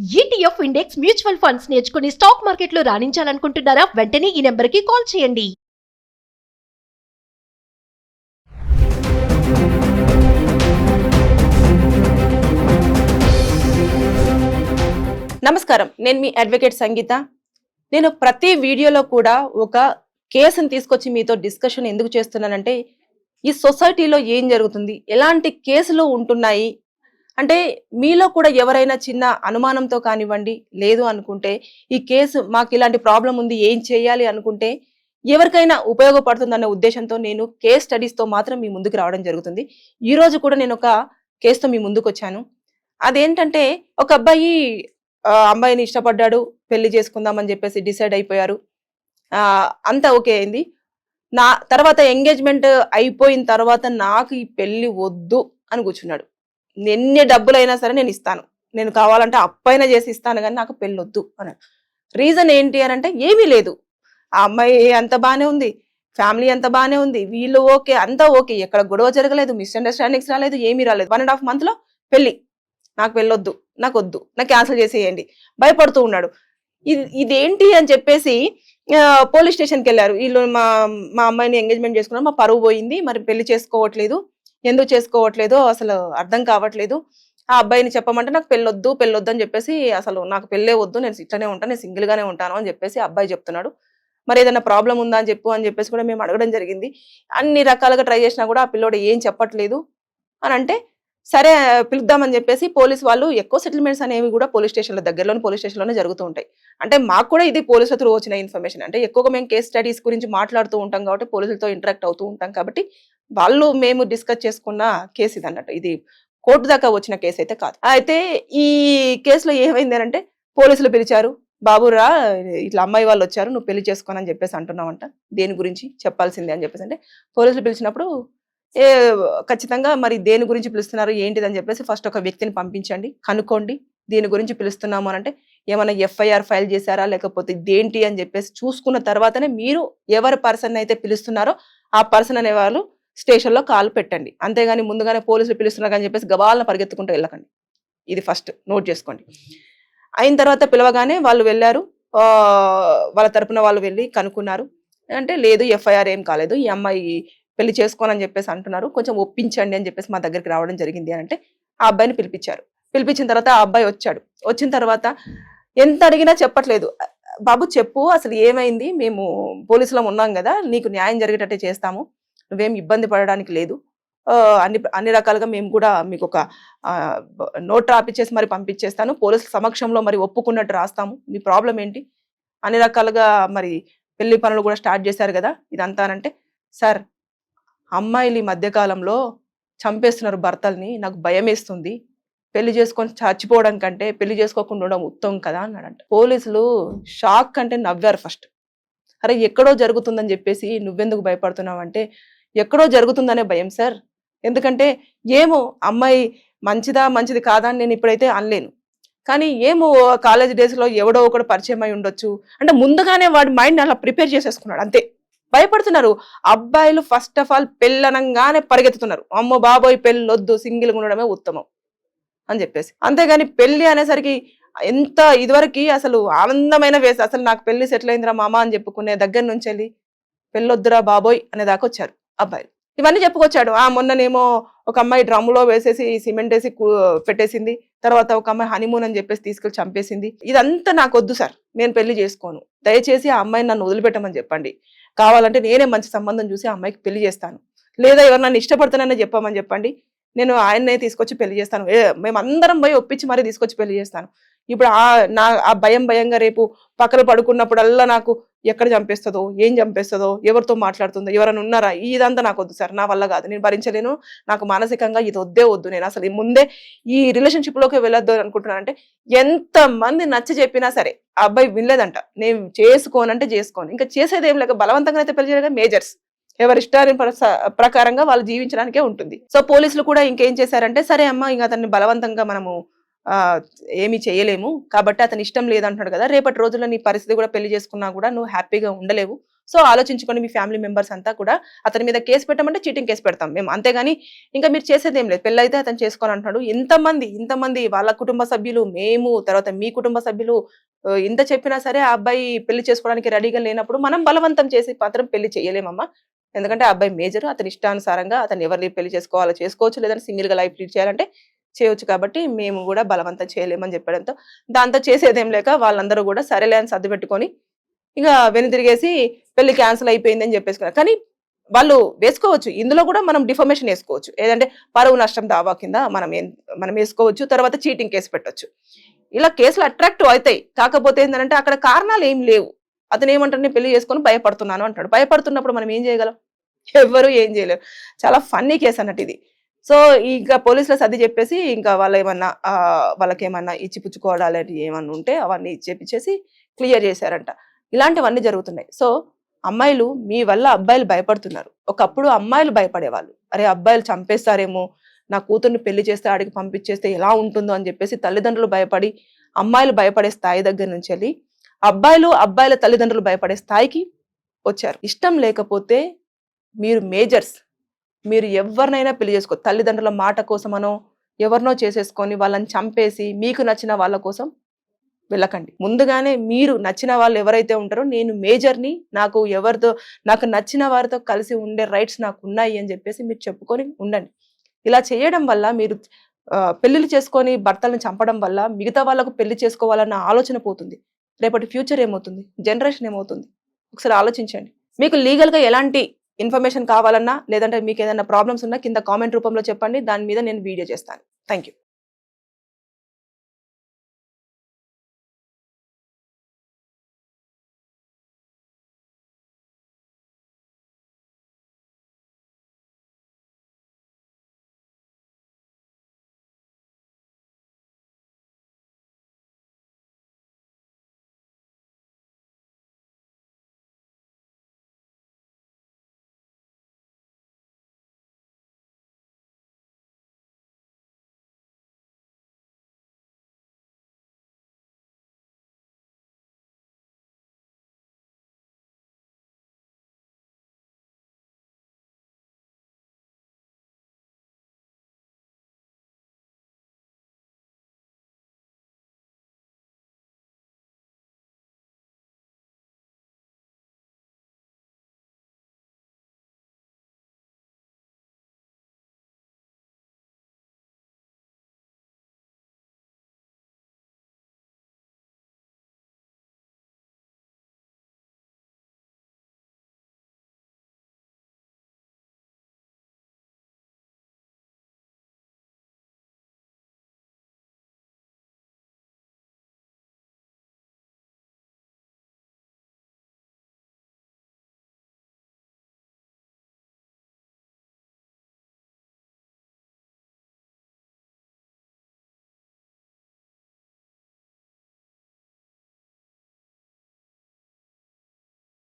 ETF index mutual funds నేర్చుకుని stock మార్కెట్లో రాణించాలనుకుంటున్నారా? వెంటనే ఈ నెంబర్కి కాల్ చేయండి. నమస్కారం. నేను మీ అడ్వకేట్ సంగీత. నేను ప్రతి వీడియోలో కూడా ఒక కేసుని తీసుకొచ్చి మీతో డిస్కషన్ ఎందుకు చేస్తున్నానంటే ఈ సొసైటీలో ఏం జరుగుతుంది? ఎలాంటి కేసులు ఉంటున్నాయి? అంటే మీలో కూడా ఎవరైనా చిన్న అనుమానంతో కానివ్వండి లేదు అనుకుంటే ఈ కేసు మాకు ఇలాంటి ప్రాబ్లం ఉంది ఏం చేయాలి అనుకుంటే ఎవరికైనా ఉపయోగపడుతుందన్న ఉద్దేశంతో నేను కేస్ స్టడీస్తో మాత్రం మీ ముందుకు రావడం జరుగుతుంది. ఈ రోజు కూడా నేను ఒక కేసుతో మీ ముందుకు వచ్చాను. అదేంటంటే ఒక అబ్బాయి అమ్మాయిని ఇష్టపడ్డాడు పెళ్ళి చేసుకుందామని చెప్పేసి డిసైడ్ అయిపోయారు. అంతా ఓకే అయింది. నా తర్వాత ఎంగేజ్మెంట్ అయిపోయిన తర్వాత నాకు ఈ పెళ్ళి వద్దు అని కూర్చున్నాడు. ఎన్ని డబ్బులైనా సరే నేను ఇస్తాను. నేను కావాలంటే అప్పైనా చేసి ఇస్తాను కానీ నాకు పెళ్ళొద్దు అని. రీజన్ ఏంటి అని అంటే ఏమీ లేదు. ఆ అమ్మాయి అంత బాగానే ఉంది. ఫ్యామిలీ అంత బాగానే ఉంది. వీళ్ళు ఓకే అంతా ఓకే. ఎక్కడ గొడవ జరగలేదు మిస్అండర్స్టాండింగ్స్ రాలేదు ఏమీ రాలేదు. వన్ అండ్ హాఫ్ మంత్లో పెళ్ళి నాకు వెళ్ళొద్దు నాకు వద్దు నాకు క్యాన్సిల్ చేసేయండి. భయపడుతూ ఉన్నాడు. ఇది ఇదేంటి అని చెప్పేసి పోలీస్ స్టేషన్కి వెళ్ళారు. వీళ్ళు మా మా అమ్మాయిని ఎంగేజ్మెంట్ చేసుకున్నారు. మా పరువు పోయింది. మరి పెళ్ళి చేసుకోవట్లేదు. ఎందుకు చేసుకోవట్లేదు? అసలు అర్థం కావట్లేదు. ఆ అబ్బాయిని చెప్పమంటే నాకు పెళ్ళొద్దు పెళ్ళొద్దు అని చెప్పేసి అసలు నాకు పెళ్ళే వద్దు నేను ఇట్లనే ఉంటాను నేను సింగిల్ గానే ఉంటాను అని చెప్పేసి అబ్బాయి చెప్తున్నాడు. మరి ఏదైనా ప్రాబ్లం ఉందా అని చెప్పు అని చెప్పేసి కూడా మేము అడగడం జరిగింది. అన్ని రకాలుగా ట్రై చేసినా కూడా ఆ పిల్లోడు ఏం చెప్పట్లేదు అని అంటే సరే పిలుద్దామని చెప్పేసి పోలీస్ వాళ్ళు ఎక్కువ సెటిల్మెంట్స్ అనేవి కూడా పోలీస్ స్టేషన్ల దగ్గరలోనే పోలీస్ స్టేషన్లోనే జరుగుతూ ఉంటాయి. అంటే మాకు కూడా ఇది పోలీసుల త్రూ వచ్చిన ఇన్ఫర్మేషన్. అంటే ఎక్కువగా మేము కేస్ స్టడీస్ గురించి మాట్లాడుతూ ఉంటాం కాబట్టి పోలీసులతో ఇంటరాక్ట్ అవుతూ ఉంటాం కాబట్టి వాళ్ళు మేము డిస్కస్ చేసుకున్న కేసు ఇది అన్నట్టు ఇది కోర్టు దాకా వచ్చిన కేసు అయితే కాదు. అయితే ఈ కేసులో ఏమైంది అంటే పోలీసులు పిలిచారు. బాబురా ఇట్లా అమ్మాయి వాళ్ళు వచ్చారు నువ్వు పెళ్ళి చేసుకోనని చెప్పేసి అంటున్నావంట. దేని గురించి? చెప్పాల్సిందే అని చెప్పేసి అంటే పోలీసులు పిలిచినప్పుడు ఏ ఖచ్చితంగా మరి దేని గురించి పిలుస్తున్నారు ఏంటిది అని చెప్పేసి ఫస్ట్ ఒక వ్యక్తిని పంపించండి కనుక్కోండి దీని గురించి పిలుస్తున్నాము అని అంటే ఏమైనా ఎఫ్ఐఆర్ ఫైల్ చేశారా లేకపోతే ఇదేంటి అని చెప్పేసి చూసుకున్న తర్వాతనే మీరు ఎవరి పర్సన్ అయితే పిలుస్తున్నారో ఆ పర్సన్ అనే వాళ్ళు స్టేషన్లో కాల్ పెట్టండి. అంతేగాని ముందుగానే పోలీసులు పిలుస్తున్నారు అని చెప్పేసి గబాలను పరిగెత్తుకుంటూ వెళ్ళకండి. ఇది ఫస్ట్ నోట్ చేసుకోండి. అయిన తర్వాత పిలవగానే వాళ్ళు వెళ్ళారు. వాళ్ళ తరపున వాళ్ళు వెళ్ళి కనుక్కున్నారు. అంటే లేదు ఎఫ్ఐఆర్ ఏం కాలేదు. ఈ అమ్మాయి పెళ్ళి చేసుకోనని చెప్పేసి అంటున్నారు. కొంచెం ఒప్పించండి అని చెప్పేసి మా దగ్గరికి రావడం జరిగింది అని అంటే ఆ అబ్బాయిని పిలిపించారు. పిలిపించిన తర్వాత ఆ అబ్బాయి వచ్చాడు. వచ్చిన తర్వాత ఎంత అడిగినా చెప్పట్లేదు. బాబు చెప్పు అసలు ఏమైంది? మేము పోలీసులం ఉన్నాం కదా నీకు న్యాయం జరిగేటట్టే చేస్తాము. నువ్వేం ఇబ్బంది పడడానికి లేదు. అన్ని అన్ని రకాలుగా మేము కూడా మీకు ఒక నోట్ రాపిచ్చేసి మరి పంపించేస్తాను పోలీసుల సమక్షంలో మరి ఒప్పుకున్నట్టు రాస్తాము. మీ ప్రాబ్లం ఏంటి? అన్ని రకాలుగా మరి పెళ్ళి పనులు కూడా స్టార్ట్ చేశారు కదా? ఇదంతా అంటే సార్ అమ్మాయిలు ఈ మధ్యకాలంలో చంపేస్తున్నారు భర్తల్ని. నాకు భయం వేస్తుంది పెళ్ళి చేసుకొని చచ్చిపోవడం కంటే పెళ్ళి చేసుకోకుండా ఉండడం ఉత్తమం కదా? అన్నాడంట. పోలీసులు షాక్ అంటే నవ్వారు ఫస్ట్. అరే ఎక్కడో జరుగుతుందని చెప్పేసి నువ్వెందుకు భయపడుతున్నావు అంటే ఎక్కడో జరుగుతుందనే భయం సార్. ఎందుకంటే ఏమో అమ్మాయి మంచిదా మంచిది కాదా అని నేను ఇప్పుడైతే అనలేను. కానీ ఏమో కాలేజ్ డేస్లో ఎవడో ఒకడు పరిచయం అయి ఉండొచ్చు. అంటే ముందుగానే వాడి మైండ్ అలా ప్రిపేర్ చేసేసుకున్నాడు అంతే. భయపడుతున్నారు. అబ్బాయిలు ఫస్ట్ ఆఫ్ ఆల్ పెళ్ళనంగానే పరిగెత్తుతున్నారు. అమ్మో బాబోయ్ పెళ్ళొద్దు సింగిల్గా ఉండడమే ఉత్తమం అని చెప్పేసి. అంతేగాని పెళ్ళి అనేసరికి ఎంత ఇదివరకు అసలు ఆనందమైన వేసి అసలు నాకు పెళ్ళి సెటిల్ అయిందిరా మామ అని చెప్పుకునే దగ్గర నుంచి వెళ్ళి పెళ్ళొద్దురా బాబోయ్ అనే దాకా వచ్చారు. అబ్బాయిలు ఇవన్నీ చెప్పుకొచ్చాడు. ఆ మొన్ననేమో ఒక అమ్మాయి డ్రమ్ములో వేసేసి సిమెంట్ వేసి పెట్టేసింది. తర్వాత ఒక అమ్మాయి హనీమూన్ అని చెప్పేసి తీసుకెళ్ళి చంపేసింది. ఇదంతా నాకు వద్దు సార్. నేను పెళ్ళి చేసుకోను. దయచేసి ఆ అమ్మాయిని నన్ను వదిలిపెట్టమని చెప్పండి. కావాలంటే నేనే మంచి సంబంధం చూసి ఆ అమ్మాయికి పెళ్ళి చేస్తాను. లేదా ఎవరు నన్ను ఇష్టపడుతున్నానని చెప్పమని చెప్పండి. నేను ఆయన్నే తీసుకొచ్చి పెళ్ళి చేస్తాను. ఏ, మేమందరం పోయి ఒప్పించి మరీ తీసుకొచ్చి పెళ్ళి చేస్తాను. ఇప్పుడు ఆ నా ఆ భయం భయంగా రేపు పక్కన పడుకున్నప్పుడల్లా నాకు ఎక్కడ చంపేస్తుందో ఏం చంపేస్తుందో ఎవరితో మాట్లాడుతుందో ఎవరైనా ఉన్నారా? ఇదంతా నాకు వద్దు సార్ నా వల్ల కాదు. నేను భరించలేను. నాకు మానసికంగా ఇది వద్దే వద్దు. నేను అసలు ముందే ఈ రిలేషన్షిప్లోకి వెళ్ళొద్దు అనుకుంటున్నాను అంటే ఎంత మంది నచ్చ చెప్పినా సరే ఆ అబ్బాయి వినలేదంట. నేను చేసుకోనంటే చేసుకోను. ఇంకా చేసేది ఏం లేక బలవంతంగా అయితే పెళ్ళి మేజర్స్. ఎవరి ఇష్టాన్ని ప్రకారంగా వాళ్ళు జీవించడానికే ఉంటుంది. సో పోలీసులు కూడా ఇంకేం చేశారంటే సరే అమ్మా ఇంకా అతన్ని బలవంతంగా మనము ఏమీ చేయలేము. కాబట్టి అతని ఇష్టం లేదంటున్నాడు కదా. రేపటి రోజుల్లో నీ పరిస్థితి కూడా పెళ్ళి చేసుకున్నా కూడా నువ్వు హ్యాపీగా ఉండలేవు. సో ఆలోచించుకొని మీ ఫ్యామిలీ మెంబర్స్ అంతా కూడా అతని మీద కేసు పెట్టమంటే చీటింగ్ కేసు పెడతాం మేము. అంతేగాని ఇంకా మీరు చేసేది ఏం లేదు. పెళ్ళైతే అతను చేసుకొని అంటున్నాడు ఇంతమంది ఇంతమంది వాళ్ళ కుటుంబ సభ్యులు మేము తర్వాత మీ కుటుంబ సభ్యులు ఇంత చెప్పినా సరే ఆ అబ్బాయి పెళ్ళి చేసుకోవడానికి రెడీగా లేనప్పుడు మనం బలవంతం చేసి మాత్రం పెళ్ళి చేయలేమమ్మా. ఎందుకంటే ఆ అబ్బాయి మేజర్. అతని ఇష్టానుసారంగా అతను ఎవరిని పెళ్ళి చేసుకోవాలో చేసుకోవచ్చు. లేదంటే సింగిల్గా లైఫ్ లీడ్ చేయాలంటే చేయొచ్చు కాబట్టి మేము కూడా బలవంతం చేయలేమని చెప్పడంతో దాంతో చేసేదేం లేక వాళ్ళందరూ కూడా సరేలే అని సర్దు పెట్టుకొని ఇక వెనుతిరిగేసి పెళ్ళి క్యాన్సిల్ అయిపోయింది అని చెప్పేసుకున్నారు కానీ వాళ్ళు వేసుకోవచ్చు. ఇందులో కూడా మనం డిఫర్మేషన్ వేసుకోవచ్చు. ఏదంటే పరువు నష్టం దావా కింద మనం మనం వేసుకోవచ్చు. తర్వాత చీటింగ్ కేసు పెట్టొచ్చు. ఇలా కేసులు అట్రాక్టివ్ అవుతాయి. కాకపోతే ఏంటంటే అక్కడ కారణాలు ఏం లేవు. అతను ఏమంటాడు? నేను పెళ్ళి చేసుకొని భయపడుతున్నాను అంటాడు. భయపడుతున్నప్పుడు మనం ఏం చేయగలం? ఎవ్వరు ఏం చేయలేరు. చాలా ఫన్నీ కేసు అన్నట్టు ఇది. సో ఇంకా పోలీసులు సర్ది చెప్పేసి ఇంకా వాళ్ళు ఏమన్నా వాళ్ళకి ఏమన్నా ఇచ్చి పుచ్చుకోవడాలు ఏమన్నా ఉంటే అవన్నీ ఇచ్చేపిచ్చేసి క్లియర్ చేశారంట. ఇలాంటివన్నీ జరుగుతున్నాయి. సో అమ్మాయిలు మీ వల్ల అబ్బాయిలు భయపడుతున్నారు. ఒకప్పుడు అమ్మాయిలు భయపడేవాళ్ళు. అరే అబ్బాయిలు చంపేస్తారేమో నా కూతుర్ని పెళ్ళి చేస్తే ఆడికి పంపించేస్తే ఎలా ఉంటుందో అని చెప్పేసి తల్లిదండ్రులు భయపడి అమ్మాయిలు భయపడే స్థాయి దగ్గర నుంచి వెళ్ళి అబ్బాయిలు అబ్బాయిల తల్లిదండ్రులు భయపడే స్థాయికి వచ్చారు. ఇష్టం లేకపోతే మీరు మేజర్స్. మీరు ఎవరినైనా పెళ్ళి చేసుకో తల్లిదండ్రుల మాట కోసమనో ఎవరినో చేసేసుకొని వాళ్ళని చంపేసి మీకు నచ్చిన వాళ్ళ కోసం వెళ్ళకండి. ముందుగానే మీరు నచ్చిన వాళ్ళు ఎవరైతే ఉంటారో నేను మేజర్ని నాకు ఎవరితో నాకు నచ్చిన వారితో కలిసి ఉండే రైట్స్ నాకు ఉన్నాయి అని చెప్పేసి మీరు చెప్పుకొని ఉండండి. ఇలా చేయడం వల్ల మీరు పెళ్ళిళ్ళు చేసుకొని భర్తలను చంపడం వల్ల మిగతా వాళ్ళకు పెళ్ళి చేసుకోవాలన్న ఆలోచన పోతుంది. రేపటి ఫ్యూచర్ ఏమవుతుంది? జనరేషన్ ఏమవుతుంది? ఒకసారి ఆలోచించండి. మీకు లీగల్గా ఎలాంటి ఇన్ఫర్మేషన్ కావాలన్నా లేదంటే మీకు ఏదైనా ప్రాబ్లమ్స్ ఉన్నా కింద కామెంట్ రూపంలో చెప్పండి. దాని మీద నేను వీడియో చేస్తాను. Thank you